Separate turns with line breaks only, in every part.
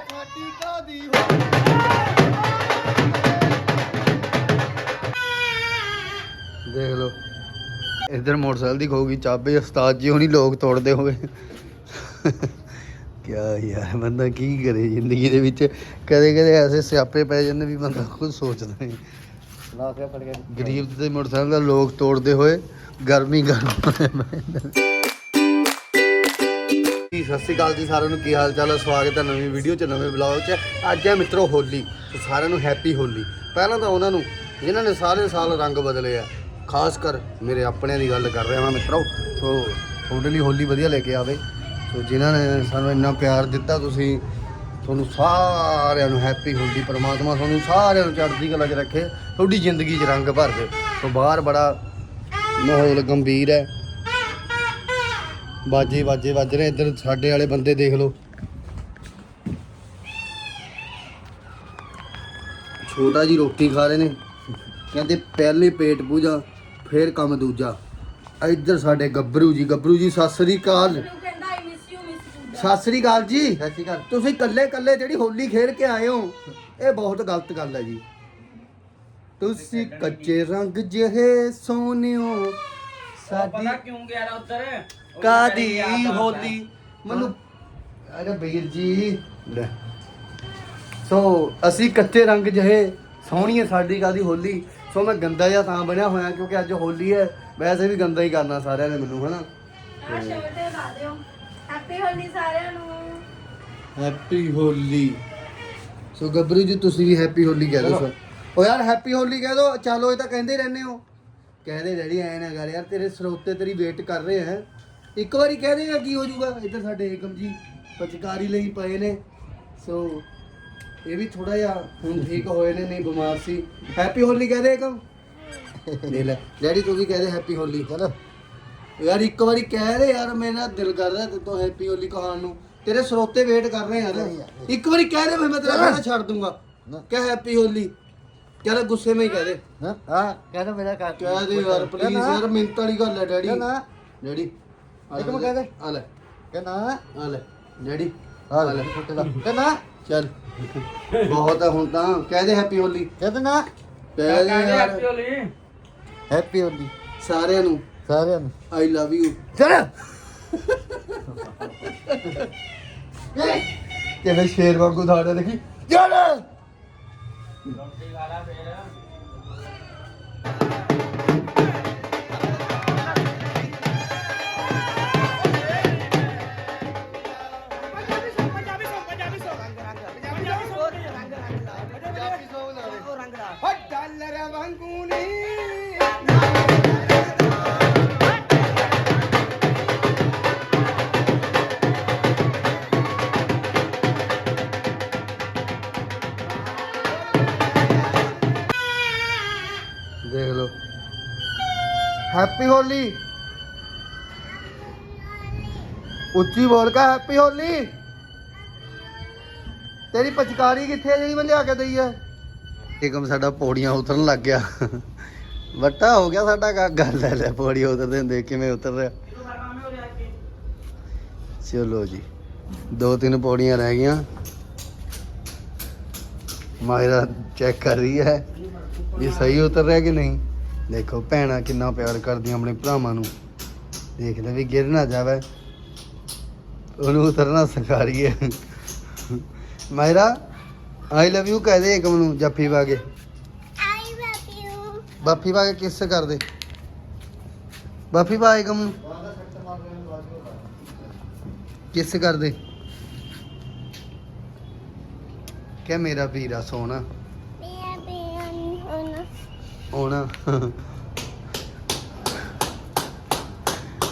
ਸਾਡੀ ਕਾਦੀ ਹੋ ਦੇਖ ਲਓ। ਇਧਰ ਮੋਟਰਸਾਈਕਲ ਦੀ ਖੋਗੀ ਚਾਬੀ ਉਸਤਾਦ ਜੀ ਹੁਣੀ ਲੋਕ ਤੋੜਦੇ ਹੋਏ। ਕਿਆ ਯਾਰ ਬੰਦਾ ਕੀ ਕਰੇ ਜ਼ਿੰਦਗੀ ਦੇ ਵਿੱਚ? ਕਦੇ ਕਦੇ ਐਸੇ ਸਿਆਪੇ ਪੈ ਜਾਂਦੇ ਵੀ ਬੰਦਾ ਖੁਦ ਸੋਚਦਾ ਨਹੀਂ ਗਰੀਬ ਦੇ ਮੋਟਰਸਾਈਕਲ ਦਾ ਲੋਕ ਤੋੜਦੇ ਹੋਏ ਗਰਮੀ ਗਰਮ ਸਤਿ ਸ਼੍ਰੀ ਅਕਾਲ ਜੀ, ਸਾਰਿਆਂ ਨੂੰ ਕੀ ਹਾਲ ਚਾਲ ਹੈ? ਸਵਾਗਤ ਹੈ ਨਵੀਂ ਵੀਡੀਓ ਚ, ਨਵੇਂ ਬਲੌਗ ਚ। ਅੱਜ ਹੈ ਮਿੱਤਰੋ ਹੋਲੀ, ਤੇ ਸਾਰਿਆਂ ਨੂੰ ਹੈਪੀ ਹੋਲੀ। ਪਹਿਲਾਂ ਤਾਂ ਉਹਨਾਂ ਨੂੰ, ਜਿਨ੍ਹਾਂ ਨੇ ਸਾਰੇ ਸਾਲ ਰੰਗ ਬਦਲੇ ਆ, ਖਾਸ ਕਰ ਮੇਰੇ ਆਪਣਿਆਂ ਦੀ ਗੱਲ ਕਰ ਰਿਹਾ ਹਾਂ ਮਿੱਤਰੋ। ਸੋ, ਤੁਹਾਡੇ ਲਈ ਹੋਲੀ ਵਧੀਆ ਲੈ ਕੇ ਆਵੇ। ਸੋ, ਜਿਨ੍ਹਾਂ ਨੇ ਸਾਨੂੰ ਇੰਨਾ ਪਿਆਰ ਦਿੱਤਾ, ਤੁਸੀਂ ਤੁਹਾਨੂੰ ਸਾਰਿਆਂ ਨੂੰ ਹੈਪੀ ਹੋਲੀ, ਪਰਮਾਤਮਾ ਤੁਹਾਨੂੰ ਸਾਰਿਆਂ ਨੂੰ ਚੜ੍ਹਦੀ ਕਲਾ 'ਚ ਰੱਖੇ, ਤੁਹਾਡੀ ਜ਼ਿੰਦਗੀ 'ਚ ਰੰਗ ਭਰ ਦੇ। ਸੋ, ਬਾਹਰ ਬੜਾ ਮਾਹੌਲ ਗੰਭੀਰ ਹੈ। ਬਾਜੇ ਬਾਜੇ ਵੱਜ ਰਹੇ ਇੱਧਰ ਸਾਡੇ ਵਾਲੇ ਬੰਦੇ ਦੇਖ ਲਓ। ਛੋਟਾ ਜੀ ਰੋਟੀ ਖਾ ਰਹੇ ਨੇ। ਕਹਿੰਦੇ ਪਹਿਲੇ ਪੇਟ ਪੂਜਾ ਫਿਰ ਕੰਮ ਦੂਜਾ। ਇੱਧਰ ਸਾਡੇ ਗੱਭਰੂ ਜੀ ਗੱਭਰੂ ਜੀ ਸਤਿ ਸ੍ਰੀ ਅਕਾਲ। ਸਤਿ ਸ੍ਰੀ ਅਕਾਲ ਜੀ।
ਸਤਿ ਸ਼੍ਰੀ ਅਕਾਲ।
ਤੁਸੀਂ ਇਕੱਲੇ ਇਕੱਲੇ ਜਿਹੜੀ ਹੋਲੀ ਖੇਡ ਕੇ ਆਏ ਹੋ ਇਹ ਬਹੁਤ ਗਲਤ ਗੱਲ ਹੈ ਜੀ। ਤੁਸੀਂ ਕੱਚੇ ਰੰਗ ਜਿਹੇ ਸੋਹਣਿਓ। ਸਾਡੀ
ਪਤਾ ਕਿਉਂ ਗਿਆ ਨਾ ਉੱਧਰ?
ਕਾਦੀ। ਹੋਲੀ ਮੈਨੂੰ ਅਰੇ ਵੀਰ ਜੀ ਲੈ। ਸੋ ਅਸੀਂ ਕੱਚੇ ਰੰਗ ਜਿਹੇ ਸੋਹਣੀ ਹੈ ਸਾਡੀ ਕਾਦੀ ਹੋਲੀ। ਸੋ ਮੈਂ ਗੰਦਾ ਜਿਹਾ ਤਾਂ ਬਣਿਆ ਹੋਇਆ ਕਿਉਂਕਿ ਅੱਜ ਹੋਲੀ ਹੈ। ਵੈਸੇ ਵੀ ਗੰਦਾ ਹੀ ਕਰਨਾ ਸਾਰਿਆਂ ਨੇ ਮੈਨੂੰ ਹਨਾ?
ਆ ਸ਼ਬਦ ਤੇ ਗਾ ਦਿਓ। ਹੈਪੀ ਹੋਲੀ ਸਾਰਿਆਂ ਨੂੰ।
ਹੈਪੀ ਹੋਲੀ। ਸੋ ਗੱਭਰੂ ਜੀ ਤੁਸੀਂ ਵੀ ਹੈਪੀ ਹੋਲੀ ਕਹਿ ਦਿਓ ਸਰ। ਓ ਯਾਰ ਹੈਪੀ ਹੋਲੀ ਕਹਿ ਦਿਓ। ਚਲੋ ਇਹ ਤਾਂ ਕਹਿੰਦੇ ਹੀ ਰਹਿੰਦੇ ਹੋ। ਕਹਿੰਦੇ ਡੈਡੀ ਐ ਨਾ ਕਰ ਯਾਰ ਤੇਰੇ ਸਰੋਤੇ ਤੇਰੀ ਵੇਟ ਕਰ ਰਹੇ ਹੈ। ਇੱਕ ਵਾਰੀ ਕਹਿ ਦੇਗਾ ਕੀ ਹੋ ਜਾਊਗਾ? ਇੱਧਰ ਸਾਡੇ ਏਕਮ ਜੀ ਪਚਕਾਰੀ ਲਈ ਪਏ ਨੇ। ਸੋ ਇਹ ਵੀ ਥੋੜਾ ਜਿਹਾ ਹੁਣ ਠੀਕ ਹੋਏ ਨੇ ਨਹੀਂ ਬਿਮਾਰ ਸੀ। ਹੈਪੀ ਹੋਲੀ ਕਹਿ ਦੇ ਏਕਮ। ਦੇ ਲੈ ਡੈਡੀ ਤੂੰ ਵੀ ਕਹਿ ਦੇ ਹੈਪੀ ਹੋਲੀ ਚਲੋ ਯਾਰ ਇੱਕ ਵਾਰੀ ਕਹਿ ਦੇ ਯਾਰ ਮੇਰਾ ਦਿਲ ਕਰ ਰਿਹਾ ਤੇ ਤੂੰ ਹੈਪੀ ਹੋਲੀ ਕਹਾਣ ਨੂੰ। ਤੇਰੇ ਸਰੋਤੇ ਵੇਟ ਕਰ ਰਹੇ ਯਾਰ ਇੱਕ ਵਾਰੀ ਕਹਿ ਦੇ ਫਿਰ ਮੈਂ ਤੇਰਾ ਗਾਣਾ ਛੱਡ ਦੂੰਗਾ। ਕਹਿ ਹੈਪੀ ਹੋਲੀ ਚੱਲ ਗੁੱਸੇ ਵਿੱਚ ਹੀ ਕਹਿ ਦੇ।
ਹਾਂ। ਹਾਂ ਕਹਿੰਦਾ ਮੇਰਾ ਕਰ
ਕਹਿ ਦੇ ਯਾਰ ਪਲੀਜ਼ ਯਾਰ ਮਿੰਟ ਵਾਲੀ ਗੱਲ ਹੈ ਡੈਡੀ।
ਕਹਿੰਦਾ
ਡੈਡੀ ਆ
ਇੱਕ
ਲੈ,
ਮਿੰਟ ਕਹਿ ਦੇ।
ਆ ਲੈ।
ਕਹਿੰਦਾ
ਆ ਲੈ ਡੈਡੀ।
ਹਾਂ
ਆ ਲੈ
ਕਹਿੰਦਾ
ਚੱਲ। ਬਹੁਤ ਹੈ ਹੁਣ ਤਾਂ। ਕਹਿ ਦੇ ਹੈਪੀ ਹੋਲੀ।
ਕਹਿੰਦਾ ਨਾ
ਕਹਿ ਦੇ
ਕਹਿੰਦੇ
ਯਾਰ।
ਹੈਪੀ ਹੋਲੀ।
ਹੈਪੀ ਹੋਲੀ।
ਸਾਰਿਆਂ ਨੂੰ।
ਸਾਰਿਆਂ ਨੂੰ।
ਆਈ ਲਵ ਯੂ
ਚਲ।
ਕਿਵੇਂ ਸ਼ੇਰ ਵਾਂਗੂ ਧਾੜਾ ਦੇਖੀ। ਚੱਲ।
ਰੋਟੀ ਖਾ ਲਾ ਫੇਰ।
ਹੈਪੀ ਹੋਲੀ। ਉੱਚੀ ਬੋਲ ਕੇ ਹੈਪੀ ਹੋਲੀ। ਤੇਰੀ ਪਚਕਾਰੀ ਕਿੱਥੇ ਹੈ ਜਿਹੜੀ ਮੈਂ ਲਿਆ ਕੇ ਦਈ ਹੈ ਏਕਮ ਸਾਡਾ ਪੌੜੀਆਂ ਉਤਰਨ ਲੱਗ ਗਿਆ। ਵੱਟਾ ਹੋ ਗਿਆ ਸਾਡਾ ਕਾ, ਗੱਲ ਲੈ ਲੈ, ਪੌੜੀ ਉਤਰਦੇ ਨੂੰ ਦੇਖ ਕਿਵੇਂ ਉਤਰ ਰਿਹਾ। ਚਲੋ ਜੀ, ਦੋ ਤਿੰਨ ਪੌੜੀਆਂ ਰਹਿ ਗਈਆਂ। ਮਾਇਰਾ ਚੈੱਕ ਕਰ ਰਹੀ ਹੈ, ਇਹ ਸਹੀ ਉਤਰ ਰਿਹਾ ਕਿ ਨਹੀਂ। ਦੇਖੋ ਭੈਣਾਂ ਕਿੰਨਾ ਪਿਆਰ ਕਰਦੀਆਂ ਆਪਣੇ ਭਰਾਵਾਂ ਨੂੰ। ਦੇਖ ਲੈ ਵੀ ਗਿਰ ਨਾ ਜਾਵੇ। ਉਹਨੂੰ ਉਤਰਨਾ ਸਿਖਾ ਰਹੀ ਹੈ ਮਾਇਰਾ ਆਈ ਲਵ ਯੂ ਕਹਿ ਦੇ ਏਕਮ ਨੂੰ ਜੱਫੀ ਪਾ ਕੇ
ਆਈ ਲਵ ਯੂ
ਬਾਫੀ ਪਾ ਕੇ ਕਿਸ ਕਰ ਦੇ? ਬਾਫੀ ਪਾ ਏਕਮ ਨੂੰ ਕਿਸ ਕਰ ਦੇ? ਕਿ ਮੇਰਾ ਵੀਰਾ ਸੋਹਣਾ। ਆਉਣਾ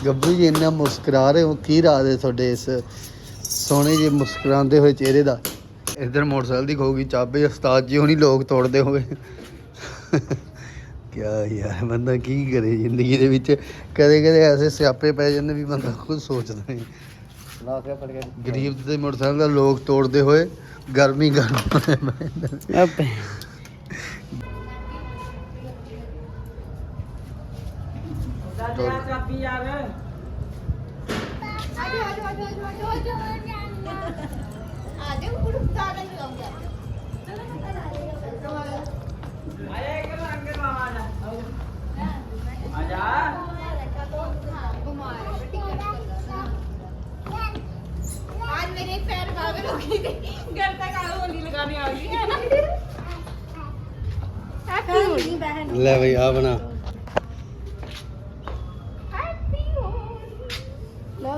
ਗੱਭਰੂ ਜੀ ਇੰਨਾ ਮੁਸਕਰਾ ਰਹੇ ਹੋ, ਕੀ ਰਾਜ ਹੈ ਤੁਹਾਡੇ ਇਸ ਸੋਹਣੇ ਜਿਹੇ ਮੁਸਕਰਾਉਂਦੇ ਹੋਏ ਚਿਹਰੇ ਦਾ? ਇਧਰ ਮੋਟਰਸਾਈਕਲ ਦੀ ਖੋਗੀ ਚਾਬੇ, ਉਸਤਾਦ ਜੀ ਹੁਣੀ ਲੋਕ ਤੋੜਦੇ ਹੋਵੇ ਕਿਆ ਯਾਰ, ਬੰਦਾ ਕੀ ਕਰੇ ਜ਼ਿੰਦਗੀ ਦੇ ਵਿੱਚ? ਕਦੇ ਕਦੇ ਐਸੇ ਸਿਆਪੇ ਪੈ ਜਾਂਦੇ ਵੀ ਬੰਦਾ ਖੁਦ ਸੋਚਦਾ ਨਹੀਂ। ਗਰੀਬ ਦੇ ਮੋਟਰਸਾਈਕਲ ਦਾ ਲੋਕ ਤੋੜਦੇ ਹੋਏ, ਗਰਮੀ ਗਰਮ
घर तक आओ होली लगाने
आओगी
है ना ले
भाई
आ बना।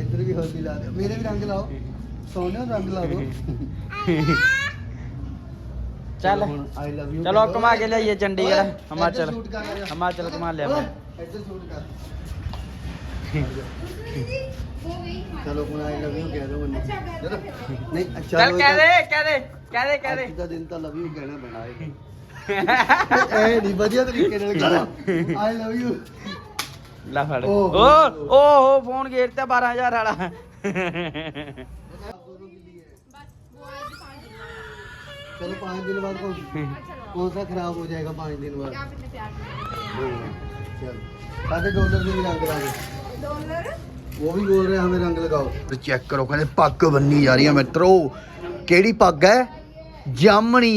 ਇੱਧਰ ਵੀ ਹੋਲੀ ਲਾ ਦੇ ਮੇਰੇ ਵੀ ਰੰਗ ਲਾਓ। ਸੋਹਣੇ ਰੰਗ ਲਾ ਦੋ
ਚੱਲ।
ਆਈ ਲਵ ਯੂ
ਚਲੋ ਘੁਮਾ ਕੇ ਲਿਆਈਏ ਚੰਡੀਗੜ੍ਹ। ਹਿਮਾਚਲ। ਹਿਮਾਚਲ ਘੁਮਾ ਲਿਆ ਮੈਂ।
ਇੱਧਰ ਸ਼ੂਟ ਕਰ।
ਹੋ
ਚਲੋ ਹੁਣ ਆਈ ਲਵ ਯੂ ਕਹਿ ਦੋ ਮੈਨੂੰ। ਨਹੀਂ ਅੱਛਾ
ਚੱਲ ਕਹਿ ਦੇ ਕਹਿ ਦੇ ਕਹਿ ਦੇ ਕਹਿ
ਅੱਜ
ਦੇ
ਦਾ ਦਿਨ ਤਾਂ ਲਵ ਯੂ ਕਹਿਣਾ ਬਣਾਏ ਐ ਨਹੀਂ ਵਧੀਆ ਤਰੀਕੇ ਨਾਲ ਕਹਿਣਾ ਆਈ ਲਵ ਯੂ
ਲੈ ਫੜ ਓ
ਓਹ।
ਓ ਓ ਫੋਨ ਗੇਟ ਤੇ 12000 ਵਾਲਾ
चलो पाँच दिन बाद कौन कौन सा खराब हो जाएगा पाँच दिन बाद
क्या आपने प्यार
चल साढ़े डॉलर में भी रंग लगा
डॉलर
वो भी बोल रहे हैं हमें रंग लगाओ तो चेक करो कहते पग बन्नी जा रही है मित्रो केड़ी पग है जामनी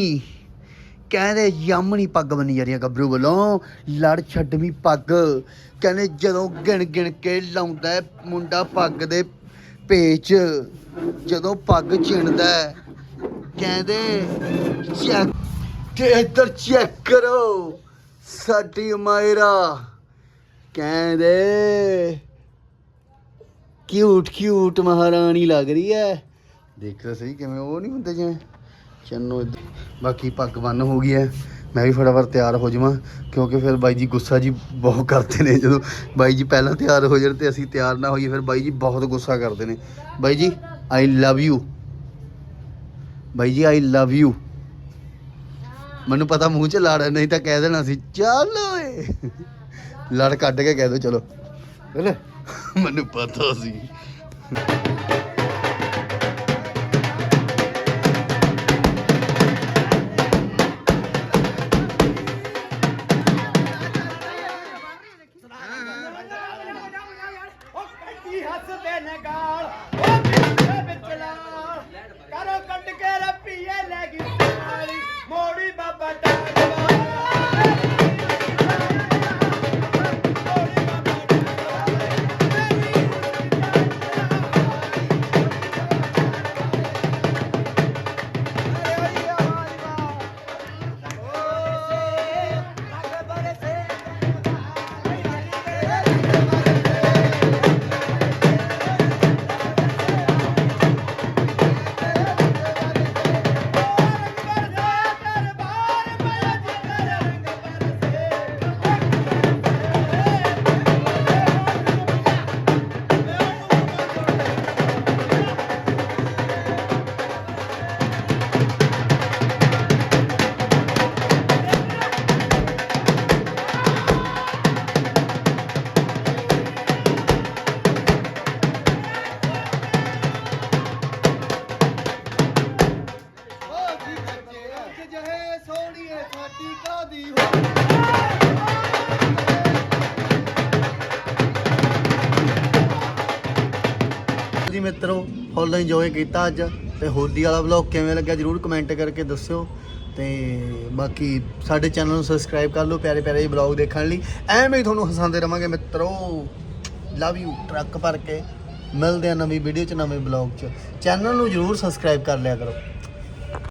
ਕਹਿੰਦੇ ਯਮਣੀ ਪੱਗ ਬੰਨੀ ਜਾ ਰਹੀ ਹੈ ਗੱਭਰੂ ਵੱਲੋਂ। ਲੜ ਛੱਡਵੀਂ ਪੱਗ। ਕਹਿੰਦੇ ਜਦੋਂ ਗਿਣ ਗਿਣ ਕੇ ਲਾਉਂਦਾ ਹੈ ਮੁੰਡਾ ਪੱਗ ਦੇ ਪੇਚ ਜਦੋਂ ਪੱਗ ਚਿਣਦਾ ਹੈ, ਕਹਿੰਦੇ ਚੈੱਕ ਤੇ ਇੱਧਰ ਚੈੱਕ ਕਰੋ ਸਾਡੀ ਮਾਇਰਾ। ਕਹਿੰਦੇ ਕਿਊਟ ਕਿਊਟ ਮਹਾਰਾਣੀ ਲੱਗ ਰਹੀ ਹੈ। ਦੇਖ ਸਹੀ ਕਿਵੇਂ ਉਹ ਨਹੀਂ ਹੁੰਦੇ ਜਿਵੇਂ। ਚੰਨੋ ਬਾਕੀ ਪੱਗ ਬੰਨ ਹੋ ਗਈ ਹੈ। ਮੈਂ ਵੀ ਫਟਾਫਟ ਤਿਆਰ ਹੋ ਜਾਵਾਂ, ਕਿਉਂਕਿ ਫਿਰ ਬਾਈ ਜੀ ਗੁੱਸਾ ਜੀ ਬਹੁਤ ਕਰਦੇ ਨੇ ਜਦੋਂ ਬਾਈ ਜੀ ਪਹਿਲਾਂ ਤਿਆਰ ਹੋ ਜਾਣ ਤੇ ਅਸੀਂ ਤਿਆਰ ਨਾ ਹੋਈਏ, ਫਿਰ ਬਾਈ ਜੀ ਬਹੁਤ ਗੁੱਸਾ ਕਰਦੇ ਨੇ। ਬਾਈ ਜੀ ਆਈ ਲਵ ਯੂ ਬਾਈ ਜੀ ਆਈ ਲਵ ਯੂ ਮੈਨੂੰ ਪਤਾ ਮੂੰਹ 'ਚ ਲੜ ਨਹੀਂ ਤਾਂ ਕਹਿ ਦੇਣਾ ਸੀ, ਚੱਲ ਓਏ। ਲੜ ਕੱਢ ਕੇ ਕਹਿ ਦੋ, ਚਲੋ। ਬੋਲੇ, ਮੈਨੂੰ ਪਤਾ ਸੀ। Mori Baba Dada. Full enjoy ਕੀਤਾ ਅੱਜ। ਤੇ ਹੋਲੀ ਵਾਲਾ ਵਲੌਗ ਕਿਵੇਂ ਲੱਗਿਆ ਜਰੂਰ ਕਮੈਂਟ ਕਰਕੇ ਦੱਸਿਓ। ਤੇ ਬਾਕੀ ਸਾਡੇ ਚੈਨਲ ਨੂੰ ਸਬਸਕ੍ਰਾਈਬ ਕਰ ਲਓ ਪਿਆਰੇ ਪਿਆਰੇ ਜਿਹੇ ਵਲੌਗ ਦੇਖਣ ਲਈ। ਐਵੇਂ ਹੀ ਤੁਹਾਨੂੰ ਹਸਾਉਂਦੇ ਰਵਾਂਗੇ ਮਿੱਤਰੋ। ਲਵ ਯੂ ਟਰੱਕ ਭਰ ਕੇ। ਮਿਲਦੇ ਆ ਨਵੀਂ ਵੀਡੀਓ ਚ, ਨਵੇਂ ਵਲੌਗ ਚ। ਚੈਨਲ ਨੂੰ ਜਰੂਰ ਸਬਸਕ੍ਰਾਈਬ ਕਰ ਲਿਆ ਕਰੋ।